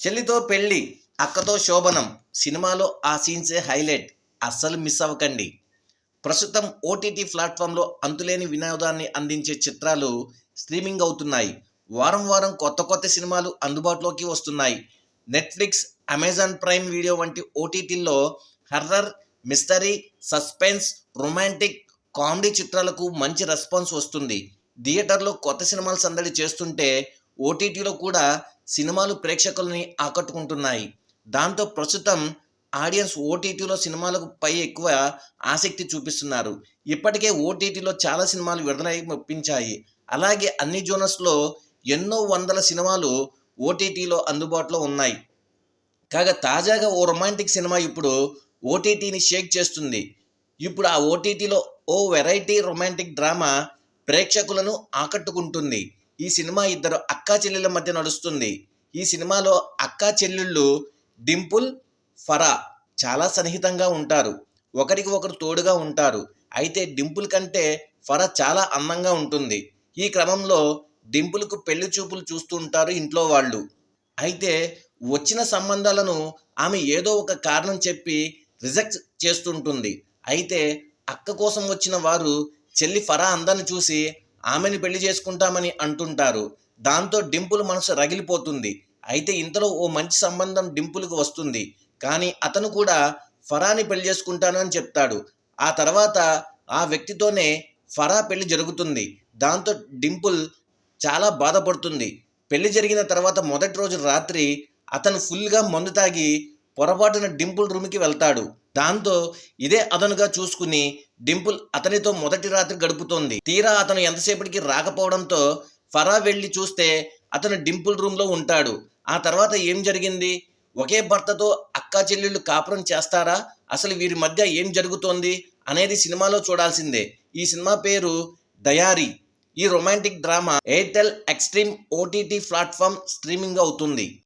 చెల్లితో పెళ్ళి అక్కతో శోభనం. సినిమాలో ఆ సీన్సే హైలైట్. అస్సలు మిస్ అవ్వకండి. ప్రస్తుతం ఓటీటీ ప్లాట్ఫామ్లో అంతులేని వినోదాన్ని అందించే చిత్రాలు స్ట్రీమింగ్ అవుతున్నాయి. వారం వారం కొత్త కొత్త సినిమాలు అందుబాటులోకి వస్తున్నాయి. నెట్ఫ్లిక్స్ అమెజాన్ ప్రైమ్ వీడియో వంటి ఓటీటీల్లో horror mystery suspense romantic comedy చిత్రాలకు మంచి రెస్పాన్స్ వస్తుంది. థియేటర్లో కొత్త సినిమాలు సందడి చేస్తుంటే ఓటీటీలో కూడా సినిమాలు ప్రేక్షకులని ఆకట్టుకుంటున్నాయి. దాంతో ప్రస్తుతం ఆడియన్స్ ఓటీటీలో సినిమాలకు పై ఎక్కువ ఆసక్తి చూపిస్తున్నారు. ఇప్పటికే ఓటీటీలో చాలా సినిమాలు విడుదలై మెప్పించాయి అలాగే అన్ని జోనర్స్లో ఎన్నో వందల సినిమాలు ఓటీటీలో అందుబాటులో ఉన్నాయి. కాగా తాజాగా ఓ రొమాంటిక్ సినిమా ఇప్పుడు ఓటీటీని షేక్ చేస్తుంది. ఇప్పుడు ఆ ఓటీటీలో ఓ వెరైటీ రొమాంటిక్ డ్రామా ప్రేక్షకులను ఆకట్టుకుంటుంది. ఈ సినిమా ఇద్దరు అక్కా చెల్లెల మధ్య నడుస్తుంది. ఈ సినిమాలో అక్క చెల్లెళ్ళు డింపుల్ ఫరా చాలా సన్నిహితంగా ఉంటారు. ఒకరికి ఒకరు తోడుగా ఉంటారు. అయితే డింపుల్ కంటే ఫరా చాలా అందంగా ఉంటుంది. ఈ క్రమంలో డింపుల్కు పెళ్ళి చూపులు చూస్తూ ఉంటారు ఇంట్లో వాళ్ళు. అయితే వచ్చిన సంబంధాలను ఆమె ఏదో ఒక కారణం చెప్పి రిజెక్ట్ చేస్తుంటుంది. అయితే అక్క కోసం వచ్చిన వారు చెల్లి ఫరా అందాన్ని చూసి ఆమెను పెళ్ళి చేసుకుంటామని అంటుంటారు. దాంతో డింపుల్ మనసు రగిలిపోతుంది. అయితే ఇంతలో ఓ మంచి సంబంధం డింపుల్కి వస్తుంది. కానీ అతను కూడా ఫరాని పెళ్ళి చేసుకుంటాను అని చెప్తాడు. ఆ తర్వాత ఆ వ్యక్తితోనే ఫరా పెళ్ళి జరుగుతుంది. దాంతో డింపుల్ చాలా బాధపడుతుంది. పెళ్ళి జరిగిన తర్వాత మొదటి రోజు రాత్రి అతను ఫుల్గా మందు తాగి పొరపాటున డింపుల్ రూమ్కి వెళ్తాడు. దాంతో ఇదే అదనుగా చూసుకుని డింపుల్ అతనితో మొదటి రాత్రి గడుపుతోంది. తీరా అతను ఎంతసేపటికి రాకపోవడంతో ఫరా వెళ్ళి చూస్తే అతను డింపుల్ రూమ్లో ఉంటాడు. ఆ తర్వాత ఏం జరిగింది? ఒకే భర్తతో అక్కా చెల్లెళ్ళు కాపురం చేస్తారా? అసలు వీరి మధ్య ఏం జరుగుతోంది? అనేది సినిమాలో చూడాల్సిందే. ఈ సినిమా పేరు దయారి. ఈ romantic drama Airtel Xstream OTT platform streaming అవుతుంది.